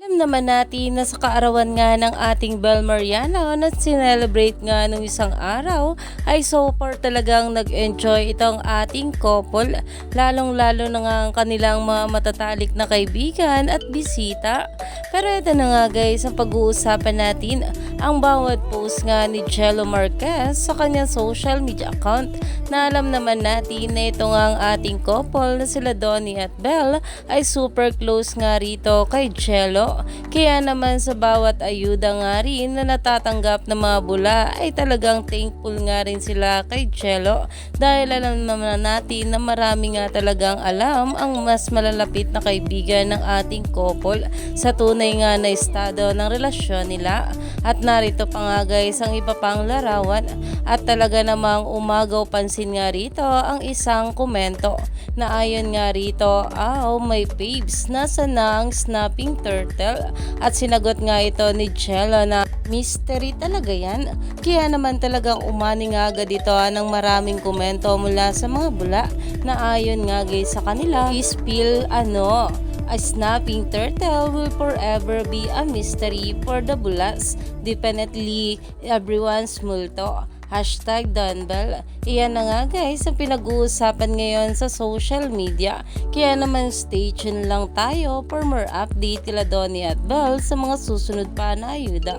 Alam naman natin na sa kaarawan nga ng ating Bel Mariano na sinelebrate nga nung isang araw ay so far talagang nag-enjoy itong ating couple lalong lalo na nga ang kanilang mga matatalik na kaibigan at bisita. Pero ito na nga guys ang pag-uusapan natin ang bawat post nga ni Jello Marquez sa kanyang social media account na alam naman natin na ito nga ang ating couple na sila Donnie at Belle ay super close nga rito kay Jello. Kaya naman sa bawat ayuda nga rin na natatanggap ng mga bula ay talagang thankful nga rin sila kay Jello dahil alam naman natin na marami nga talagang alam ang mas malalapit na kaibigan ng ating couple sa tunay nga na estado ng relasyon nila. At narito pa nga guys ang iba pang larawan at talaga namang umagaw pansin nga rito ang isang komento na ayon nga rito, oh my babes, nasa na ang snapping turtle? At sinagot nga ito ni Jello na mystery talaga yan. Kaya naman talagang umani nga agad ito ah, ng maraming komento mula sa mga bula na ayon nga guys sa kanila, spill ano, A snapping turtle will forever be a mystery for the bulas. Definitely everyone's multo. Hashtag Donbell. Iyan na nga guys ang pinag-uusapan ngayon sa social media. Kaya naman stay tuned lang tayo for more update kila Donnie at Bell sa mga susunod pa na ayuda.